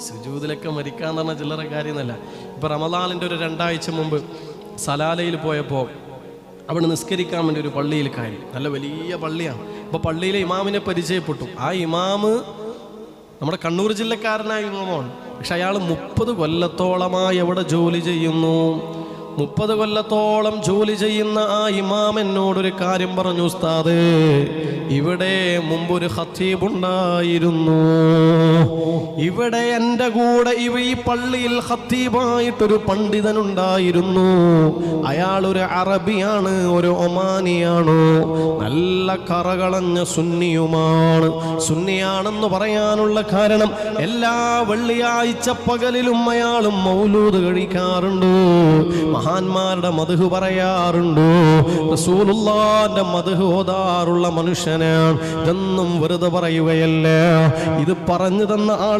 സുജൂതിലൊക്കെ മരിക്കാൻ പറഞ്ഞ ചില്ലറ കാര്യമൊന്നുമല്ല. ഇപ്പൊ റമദാലിന്റെ ഒരു രണ്ടാഴ്ച മുമ്പ് സലാലയിൽ പോയപ്പോൾ അവിടെ നിസ്കരിക്കാൻ വേണ്ടി ഒരു പള്ളിയിൽ കയറി. നല്ല വലിയ പള്ളിയാണ്. അപ്പോൾ പള്ളിയിലെ ഇമാമിനെ പരിചയപ്പെട്ടു. ആ ഇമാമ് നമ്മുടെ കണ്ണൂർ ജില്ലക്കാരനായ ഇമാമാണ്. പക്ഷെ അയാൾ മുപ്പത് കൊല്ലത്തോളമായി അവിടെ ജോലി ചെയ്യുന്നു. മുപ്പത് കൊല്ലത്തോളം ജോലി ചെയ്യുന്ന ആ ഇമാം എന്നോടൊരു കാര്യം പറഞ്ഞു ഉസ്താദ്. ഇവിടെ മുമ്പൊരു ഹത്തീബുണ്ടായിരുന്നു ഇവിടെ എന്റെ കൂടെ ഇവ ഈ പള്ളിയിൽ ഹത്തീബായിട്ടൊരു പണ്ഡിതനുണ്ടായിരുന്നു. അയാൾ ഒരു അറബിയാണ് ഒരു ഒമാനിയാണ്. നല്ല കറകളഞ്ഞ സുന്നിയുമാണ്. സുന്നിയാണെന്ന് പറയാനുള്ള കാരണം എല്ലാ വെള്ളിയാഴ്ച പകലിലും അയാളും മൗലൂദ് കഴിക്കാറുണ്ട്. മഹാന്മാരുടെ മധു പറയാറുണ്ട്? റസൂലുള്ളാന്റെ മധു ഓതാറുള്ള മനുഷ്യനാണ്. ഇതൊന്നും വെറുതെ പറയുകയല്ല. ഇത് പറഞ്ഞു തന്ന ആൾ